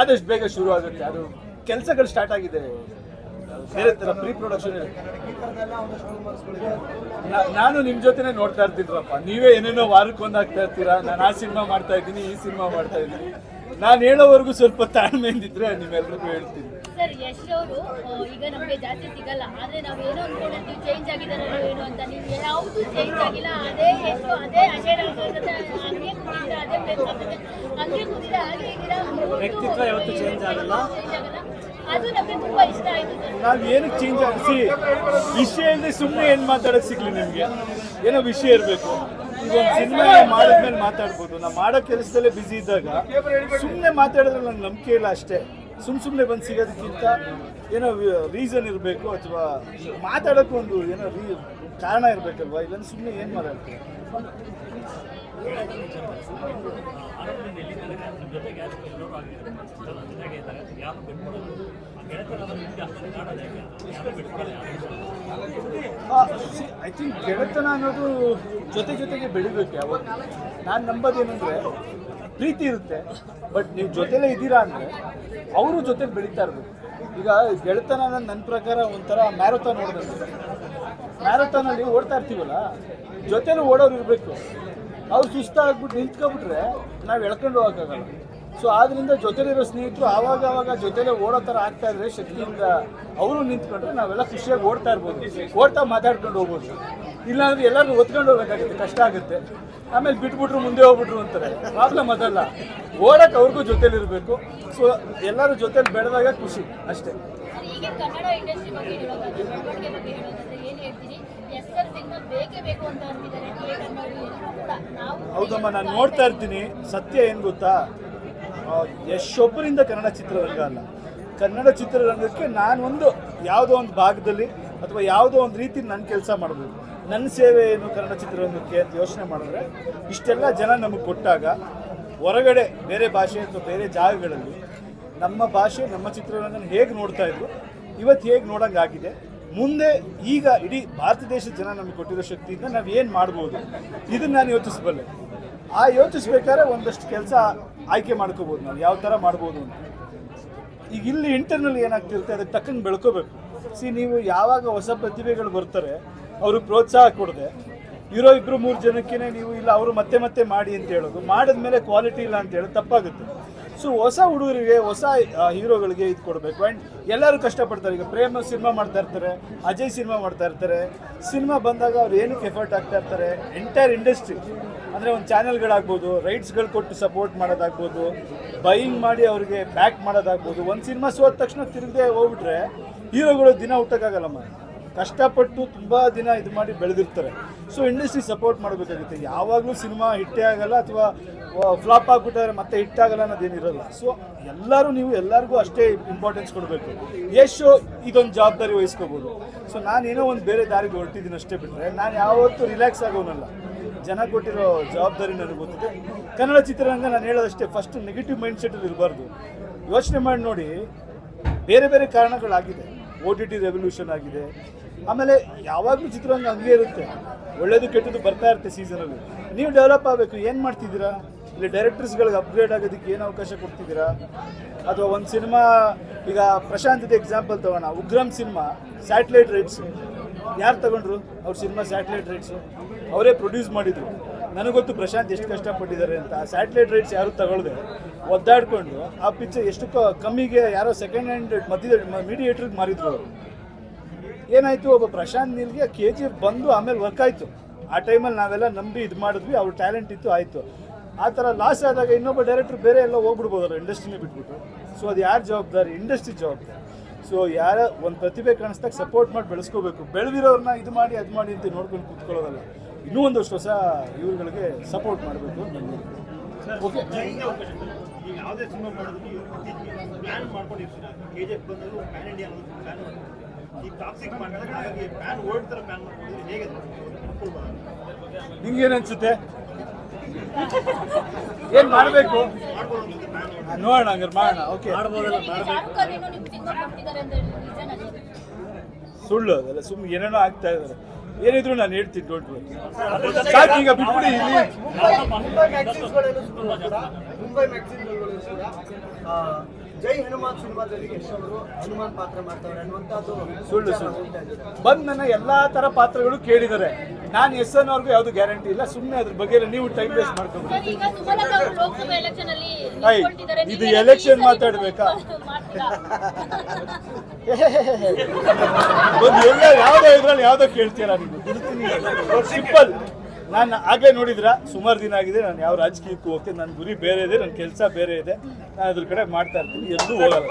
ಆದಷ್ಟು ಬೇಗ ಶುರು ಆಗುತ್ತೆ ಅದು ಕೆಲಸಗಳು ಸ್ಟಾರ್ಟ್ ಆಗಿದೆ. ಬೇರೆ ಥರ ಪ್ರೀ ಪ್ರೊಡಕ್ಷನ್ ನಾನು ನಿಮ್ಮ ಜೊತೆನೆ ನೋಡ್ತಾ ಇರ್ತಿದ್ರಪ್ಪ ನೀವೇ ಏನೇನೋ ವಾರಕ್ಕೊಂದು ಆಗ್ತಾ ಇರ್ತೀರಾ? ನಾನು ಆ ಸಿನಿಮಾ ಮಾಡ್ತಾ ಇದ್ದೀನಿ, ಈ ಸಿನಿಮಾ ಮಾಡ್ತಾ ಇದ್ದೀನಿ. ನಾನು ಹೇಳೋವರೆಗೂ ಸ್ವಲ್ಪ ತಾಳ್ಮೆಯಿಂದಿದ್ರೆ ನಿಮ್ಮೆಲ್ರಿಗೂ ಹೇಳ್ತೀನಿ. ಸರ್ ಯಶ್ ಅವರು ಈಗ ನಮಗೆ ಜಾಸ್ತಿ ಸಿಗಲ್ಲ. ಆದ್ರೆ ನಾವು ಏನೋ ಅನ್ಕೊಂಡಿರ್ತೀವಿ ಚೇಂಜ್ ಆಗಿದಾರೋ ಏನೋ ಅಂತ. ನೀವು ಯಾವುದು ಚೇಂಜ್ ಆಗಿಲ್ಲ ಅದೇ ಯಶ್ ಅದೇ ಅಜಯ್ ರಾಘವ್ ಜೊತೆ ಹಂಗೆ ಕೂತಿದ್ದೀರಾ ಅದೇ ಪ್ಲೇಸ್ ಆಗ್ತದೆ. ಹಂಗೆ ಕೂತಿದ್ದೀರಾ ಹಾಗೆ ಇದ್ದೀರಾ ವ್ಯಕ್ತಿತ್ವ ಯಾವತ್ತೂ ಚೇಂಜ್ ಆಗಲ್ಲ. ಅದು ನಮಗೆ ತುಂಬಾ ಇಷ್ಟ ಆಯ್ತು ನಾವು ಏನಕ್ಕೆ ಚೇಂಜ್ ಆಗಿಸಿ ವಿಷಯ ಇಲ್ಲದೆ ಸುಮ್ಮನೆ ಏನು ಮಾತಾಡೋಕೆ ಸಿಗ್ಲಿ ನಿಮಗೆ? ಏನೋ ವಿಷಯ ಇರಬೇಕು. ಒಂದು ಸಿನಿಮಾ ಮಾಡಿದ್ಮೇಲೆ ಮಾತಾಡ್ಬೋದು. ನಾವು ಮಾಡೋ ಕೆಲಸದಲ್ಲೇ ಬ್ಯುಸಿ ಇದ್ದಾಗ ಸುಮ್ಮನೆ ಮಾತಾಡಿದ್ರೆ ನಂಗೆ ನಂಬಿಕೆ ಇಲ್ಲ ಅಷ್ಟೇ. ಸುಮ್ ಸುಮ್ಮನೆ ಬಂದು ಸಿಗೋದಕ್ಕಿಂತ ಏನೋ ರೀಸನ್ ಇರಬೇಕು ಅಥವಾ ಮಾತಾಡೋಕ್ಕೂ ಒಂದು ಏನೋ ರೀ ಕಾರಣ ಇರಬೇಕಲ್ವಾ? ಇಲ್ಲಾಂದ್ರೆ ಸುಮ್ಮನೆ ಏನು ಮಾತಾಡ್ತೀವಿ ಐ ಥಿಂಕ್ ಗೆಳೆತನ ಅನ್ನೋದು ಜೊತೆ ಜೊತೆಗೆ ಬೆಳಿಬೇಕು ಯಾವತ್ತು. ನಾನು ನಂಬೋದೇನಂದ್ರೆ ಪ್ರೀತಿ ಇರುತ್ತೆ ಬಟ್ ನೀವು ಜೊತೆಲೇ ಇದ್ದೀರಾ ಅಂದರೆ ಅವರು ಜೊತೆ ಬೆಳೀತಾ ಇರಬೇಕು. ಈಗ ಗೆಳೆತನ ನನ್ನ ಪ್ರಕಾರ ಒಂಥರ ಮ್ಯಾರಥಾನ್ ಓಡೋದಂತೆ ಮ್ಯಾರಥಾನಲ್ಲಿ ಓಡ್ತಾ ಇರ್ತೀವಲ್ಲ, ಜೊತೆಲೂ ಓಡೋರು ಇರಬೇಕು. ಅವ್ರು ಸುಸ್ತಾಗ್ಬಿಟ್ಟು ನಿಂತ್ಕೊಬಿಟ್ರೆ ನಾವು ಎಳ್ಕೊಂಡು ಹೋಗೋಕ್ಕಾಗಲ್ಲ. ಸೊ ಆದ್ರಿಂದ ಜೊತೆಲಿರೋ ಸ್ನೇಹಿತರು ಆವಾಗ ಆವಾಗ ಜೊತೆಲೆ ಓಡೋ ಥರ ಆಗ್ತಾ ಇದ್ರೆ ಶಕ್ತಿಯಿಂದ ಅವರು ನಿಂತ್ಕೊಂಡ್ರೆ ನಾವೆಲ್ಲ ಖುಷಿಯಾಗಿ ಓಡ್ತಾ ಇರ್ಬೋದು. ಓಡ್ತಾ ಮಾತಾಡ್ಕೊಂಡು ಹೋಗ್ಬೋದು. ಇಲ್ಲಾಂದ್ರೆ ಎಲ್ಲರೂ ಒತ್ಕೊಂಡು ಹೋಗ್ಬೇಕಾಗುತ್ತೆ ಕಷ್ಟ ಆಗುತ್ತೆ. ಆಮೇಲೆ ಬಿಟ್ಬಿಟ್ರು ಮುಂದೆ ಹೋಗ್ಬಿಟ್ರು ಅಂತಾರೆ. ಪ್ರಾಬ್ಲಮ್ ಅದಲ್ಲ. ಓಡಕ್ಕೆ ಅವ್ರಿಗೂ ಜೊತೆಲಿರಬೇಕು ಸೊ ಎಲ್ಲರೂ ಜೊತೆಲಿ ಬೆಳೆದಾಗ ಖುಷಿ ಅಷ್ಟೇ. ಹೌದಮ್ಮ ನಾನು ನೋಡ್ತಾ ಇರ್ತೀನಿ. ಸತ್ಯ ಏನು ಗೊತ್ತಾ? ಆ, ಯಶೊಬ್ಬರಿಂದ ಕನ್ನಡ ಚಿತ್ರರಂಗ ಅಲ್ಲ. ಕನ್ನಡ ಚಿತ್ರರಂಗಕ್ಕೆ ನಾನೊಂದು ಯಾವುದೋ ಒಂದು ಭಾಗದಲ್ಲಿ ಅಥವಾ ಯಾವುದೋ ಒಂದು ರೀತಿ ನನ್ನ ಕೆಲಸ ಮಾಡಬೇಕು ನನ್ನ ಸೇವೆ ಏನು ಕನ್ನಡ ಚಿತ್ರರಂಗಕ್ಕೆ ಅಂತ ಯೋಚನೆ ಮಾಡಿದ್ರೆ ಇಷ್ಟೆಲ್ಲ ಜನ ನಮಗೆ ಕೊಟ್ಟಾಗ ಹೊರಗಡೆ ಬೇರೆ ಭಾಷೆ ಅಥವಾ ಬೇರೆ ಜಾಗಗಳಲ್ಲಿ ನಮ್ಮ ಭಾಷೆ ನಮ್ಮ ಚಿತ್ರರಂಗನ ಹೇಗೆ ನೋಡ್ತಾ ಇದ್ರು ಇವತ್ತು ಹೇಗೆ ನೋಡೋಂಗಾಗಿದೆ ಮುಂದೆ ಈಗ ಇಡೀ ಭಾರತ ದೇಶದ ಜನ ನಮಗೆ ಕೊಟ್ಟಿರೋ ಶಕ್ತಿಯಿಂದ ನಾವು ಏನು ಮಾಡ್ಬೋದು ಇದನ್ನು ನಾನು ಯೋಚಿಸಬಲ್ಲೆ. ಆ ಯೋಚಿಸ್ಬೇಕಾದ್ರೆ ಒಂದಷ್ಟು ಕೆಲಸ ಆಯ್ಕೆ ಮಾಡ್ಕೋಬೋದು ನಾವು ಯಾವ ಥರ ಮಾಡ್ಬೋದು ಅಂತ. ಈಗ ಇಲ್ಲಿ ಇಂಟರ್ನಲ್ ಏನಾಗ್ತಿರುತ್ತೆ, ಅದಕ್ಕೆ ತಕ್ಕಂಗೆ ಬೆಳ್ಕೋಬೇಕು. ಸಿ ನೀವು ಯಾವಾಗ ಹೊಸ ಪ್ರತಿಭೆಗಳು ಬರ್ತಾರೆ, ಅವ್ರಿಗೆ ಪ್ರೋತ್ಸಾಹ ಕೊಡದೆ ಇರೋ ಇಬ್ರು ಮೂರು ಜನಕ್ಕೆ ನೀವು ಇಲ್ಲ, ಅವರು ಮತ್ತೆ ಮತ್ತೆ ಮಾಡಿ ಅಂತ ಹೇಳೋದು. ಮಾಡಿದ್ಮೇಲೆ ಕ್ವಾಲಿಟಿ ಇಲ್ಲ ಅಂತ ಹೇಳೋದು ತಪ್ಪಾಗುತ್ತೆ. ಸೊ ಹೊಸ ಹುಡುಗರಿಗೆ, ಹೊಸ ಹೀರೋಗಳಿಗೆ ಇದು ಕೊಡಬೇಕು. ಆ್ಯಂಡ್ ಎಲ್ಲರೂ ಕಷ್ಟಪಡ್ತಾರೆ. ಈಗ ಪ್ರೇಮ ಸಿನಿಮಾ ಮಾಡ್ತಾ ಇರ್ತಾರೆ, ಅಜಯ್ ಸಿನಿಮಾ ಮಾಡ್ತಾ ಇರ್ತಾರೆ. ಸಿನಿಮಾ ಬಂದಾಗ ಅವ್ರು ಏನಕ್ಕೆ ಎಫರ್ಟ್ ಆಗ್ತಾ ಇರ್ತಾರೆ? ಎಂಟೈರ್ ಇಂಡಸ್ಟ್ರಿ ಅಂದರೆ ಒಂದು ಚಾನೆಲ್ಗಳಾಗ್ಬೋದು ರೈಟ್ಸ್ಗಳು ಕೊಟ್ಟು ಸಪೋರ್ಟ್ ಮಾಡೋದಾಗ್ಬೋದು ಬೈಯಿಂಗ್ ಮಾಡಿ ಅವ್ರಿಗೆ ಬ್ಯಾಕ್ ಮಾಡೋದಾಗ್ಬೋದು. ಒಂದು ಸಿನಿಮಾ ಸೋದ ತಕ್ಷಣ ತಿರುಗದೆ ಹೋಗ್ಬಿಟ್ರೆ, ಹೀರೋಗಳು ದಿನ ಹುಟ್ಟಕ್ಕಾಗಲ್ಲಮ್ಮ ಕಷ್ಟಪಟ್ಟು ತುಂಬ ದಿನ ಇದು ಮಾಡಿ ಬೆಳೆದಿರ್ತಾರೆ. ಸೊ ಇಂಡಸ್ಟ್ರಿ ಸಪೋರ್ಟ್ ಮಾಡಬೇಕಾಗುತ್ತೆ. ಯಾವಾಗಲೂ ಸಿನಿಮಾ ಹಿಟ್ಟೇ ಆಗಲ್ಲ ಅಥವಾ ಫ್ಲಾಪ್ ಆಗಿಬಿಟ್ಟಾರೆ ಮತ್ತೆ ಹಿಟ್ಟಾಗಲ್ಲ ಅನ್ನೋದೇನಿರಲ್ಲ ಸೊ ಎಲ್ಲರೂ ನೀವು ಎಲ್ಲರಿಗೂ ಅಷ್ಟೇ ಇಂಪಾರ್ಟೆನ್ಸ್ ಕೊಡಬೇಕು. ಎಷ್ಟು ಇದೊಂದು ಜವಾಬ್ದಾರಿ ವಹಿಸ್ಕೋಬೋದು. ಸೊ ಏನೋ ಒಂದು ಬೇರೆ ದಾರಿಗೆ ಹೊರಟಿದ್ದೀನಿ ಅಷ್ಟೇ ಬಿಟ್ಟರೆ ನಾನು ಯಾವತ್ತೂ ರಿಲ್ಯಾಕ್ಸ್ ಆಗೋನಲ್ಲ. ಜನ ಕೊಟ್ಟಿರೋ ಜವಾಬ್ದಾರಿ ನನಗೆ ಗೊತ್ತಿದೆ. ಕನ್ನಡ ಚಿತ್ರರಂಗ ನಾನು ಹೇಳೋದಷ್ಟೇ ಫಸ್ಟ್ ನೆಗೆಟಿವ್ ಮೈಂಡ್ ಸೆಟಲ್ಲಿ ಇರಬಾರ್ದು. ಯೋಚನೆ ಮಾಡಿ ನೋಡಿ, ಬೇರೆ ಬೇರೆ ಕಾರಣಗಳಾಗಿದೆ. ಓ ಟಿ ಟಿ ರೆವಲ್ಯೂಷನ್ ಆಗಿದೆ. ಆಮೇಲೆ ಯಾವಾಗಲೂ ಚಿತ್ರರಂಗ ಹಂಗೆ ಇರುತ್ತೆ. ಒಳ್ಳೇದು ಕೆಟ್ಟದ್ದು ಬರ್ತಾ ಇರುತ್ತೆ ಸೀಸನಲ್ಲಿ ನೀವು ಡೆವಲಪ್ ಆಗಬೇಕು, ಏನು ಮಾಡ್ತಿದ್ದೀರಾ? ಇಲ್ಲಿ ಡೈರೆಕ್ಟರ್ಸ್ಗಳಿಗೆ ಅಪ್ಗ್ರೇಡ್ ಆಗೋದಕ್ಕೆ ಏನು ಅವಕಾಶ ಕೊಡ್ತಿದ್ದೀರಾ? ಅಥವಾ ಒಂದು ಸಿನಿಮಾ ಈಗ ಪ್ರಶಾಂತ್ ಎಕ್ಸಾಂಪಲ್ ತಗೋಣ. ಉಗ್ರಂ ಸಿನಿಮಾ ಸ್ಯಾಟಲೈಟ್ ರೈಟ್ಸ್ ಯಾರು ತಗೊಂಡ್ರು? ಅವ್ರ ಸಿನಿಮಾ ಸ್ಯಾಟಲೈಟ್ ರೈಟ್ಸ್ ಅವರೇ ಪ್ರೊಡ್ಯೂಸ್ ಮಾಡಿದ್ರು. ನನಗೊತ್ತು ಪ್ರಶಾಂತ್ ಎಷ್ಟು ಕಷ್ಟಪಟ್ಟಿದ್ದಾರೆ ಅಂತ. ಸ್ಯಾಟಲೈಟ್ ರೈಟ್ಸ್ ಯಾರು ತಗೊಳ್ದೆ? ಒದ್ದಾಡ್ಕೊಂಡು ಆ ಪಿಕ್ಚರ್ ಎಷ್ಟು ಕಮ್ಮಿಗೆ ಯಾರೋ ಸೆಕೆಂಡ್ ಹ್ಯಾಂಡ್ ಮಧ್ಯದ ಮೀಡಿಯೇಟ್ರಿಗೆ ಮಾರಿದ್ರು ಅವರು. ಏನಾಯಿತು ಒಬ್ಬ ಪ್ರಶಾಂತ್ ನೀಲ್ಗೆ ಕೆ ಜಿ ಎಫ್ ಬಂದು ಆಮೇಲೆ ವರ್ಕ್ ಆಯಿತು. ಆ ಟೈಮಲ್ಲಿ ನಾವೆಲ್ಲ ನಂಬಿ ಇದು ಮಾಡಿದ್ವಿ ಅವ್ರ ಟ್ಯಾಲೆಂಟ್ ಇತ್ತು ಆಯಿತು. ಆ ಥರ ಲಾಸ್ ಆದಾಗ ಇನ್ನೊಬ್ಬ ಡೈರೆಕ್ಟರ್ ಬೇರೆ ಎಲ್ಲ ಹೋಗ್ಬಿಡ್ಬೋದಲ್ಲ ಇಂಡಸ್ಟ್ರಿನೇ ಬಿಟ್ಬಿಟ್ಟು ಸೊ ಅದು ಯಾರು ಜವಾಬ್ದಾರಿ? ಇಂಡಸ್ಟ್ರಿ ಜವಾಬ್ದಾರಿ. ಸೊ ಯಾರ ಒಂದು ಪ್ರತಿಭೆ ಕಾಣಿಸ್ದಾಗ ಸಪೋರ್ಟ್ ಮಾಡಿ ಬೆಳೆಸ್ಕೋಬೇಕು. ಬೆಳೆದಿರೋರನ್ನ ಇದು ಮಾಡಿ ಅದು ಮಾಡಿ ಅಂತ ನೋಡ್ಕೊಂಡು ಕೂತ್ಕೊಳ್ಳೋದಲ್ಲ. ಇನ್ನೂ ಒಂದಷ್ಟು ಹೊಸ ಇವ್ರುಗಳಿಗೆ ಸಪೋರ್ಟ್ ಮಾಡಬೇಕು ಓಕೆ ಈಗ ಯಾವುದೇ ಸಿನಿಮಾ ಮಾಡೋದಕ್ಕೆ ಪ್ಲ್ಯಾನ್ ಮಾಡ್ಕೊಂಡಿರ್ತೀರ? ಕೆ ಜಿ ಎಫ್ ಬಂದರೂ ಪ್ಯಾನ್ ಇಂಡಿಯಾ ಪ್ಲ್ಯಾನ್ ನಿಂಗೇನು ಅನ್ಸುತ್ತೆ? ಏನ್ ಮಾಡಬೇಕು? ನೋಡೋಣ ಹಂಗಾರೆ ಮಾಡೋಣ ಓಕೆ. ಸುಳ್ಳು ಅದೆಲ್ಲ ಸುಮ್ಮನೆ ಏನೇನೋ ಆಗ್ತಾ ಇದ್ದಾರೆ ಏನಿದ್ರು ನಾನು ಹೇಳ್ತೀನಿ ಡೋಂಟ್ ವರಿ ಸಾಕು ಈಗ ಬಿಟ್ಬಿಡಿ ಇಲ್ಲಿ. ಮುಂಬೈ ಮ್ಯಾಗ್ಝಿನ್ಗಳು ಜೈ ಹನುಮಾನ್ ಸಿನಿಮಾದಲ್ಲಿ ಯಶವರು ಅವರು ಹನುಮಾನ್ ಪಾತ್ರ ಮಾಡ್ತಾರೆ ಅನ್ನುವಂಥದ್ದು ಸುಳ್ಳು ಸುಳ್ಳು. ಬಂದು ನನ್ನ ಎಲ್ಲಾ ತರ ಪಾತ್ರಗಳು ಕೇಳಿದ್ದಾರೆ. ನಾನು ಎಸ್ ಎನ್ ಅವ್ರಿಗೂ ಯಾವ್ದು ಗ್ಯಾರಂಟಿ ಇಲ್ಲ. ಸುಮ್ಮನೆ ಅದ್ರ ಬಗ್ಗೆ ನೀವು ಟೈಮ್ ವೇಸ್ಟ್ ಮಾಡ್ಕೊಂಡು ಇದು ಎಲೆಕ್ಷನ್ ಮಾತಾಡ್ಬೇಕಾ? ಒಂದು ಎಲ್ಲ ಯಾವ್ದೋ ಇದ್ರಲ್ಲಿ ಯಾವ್ದೋ ಕೇಳ್ತೀರಾ ನೀವು? ಸಿಂಪಲ್. ನಾನು ಆಗಲೇ ನೋಡಿದ್ರ? ಸುಮಾರು ದಿನ ಆಗಿದೆ, ನಾನು ಯಾವ ರಾಜಕೀಯಕ್ಕೂ ಹೋಗ್ತೀನಿ ನನ್ನ ಗುರಿ ಬೇರೆ ಇದೆ ನನ್ನ ಕೆಲಸ ಬೇರೆ ಇದೆ, ನಾನು ಅದ್ರ ಕಡೆ ಮಾಡ್ತಾ ಇರ್ತೀನಿ, ಎಲ್ಲೂ ಹೋಗಲ್ಲ.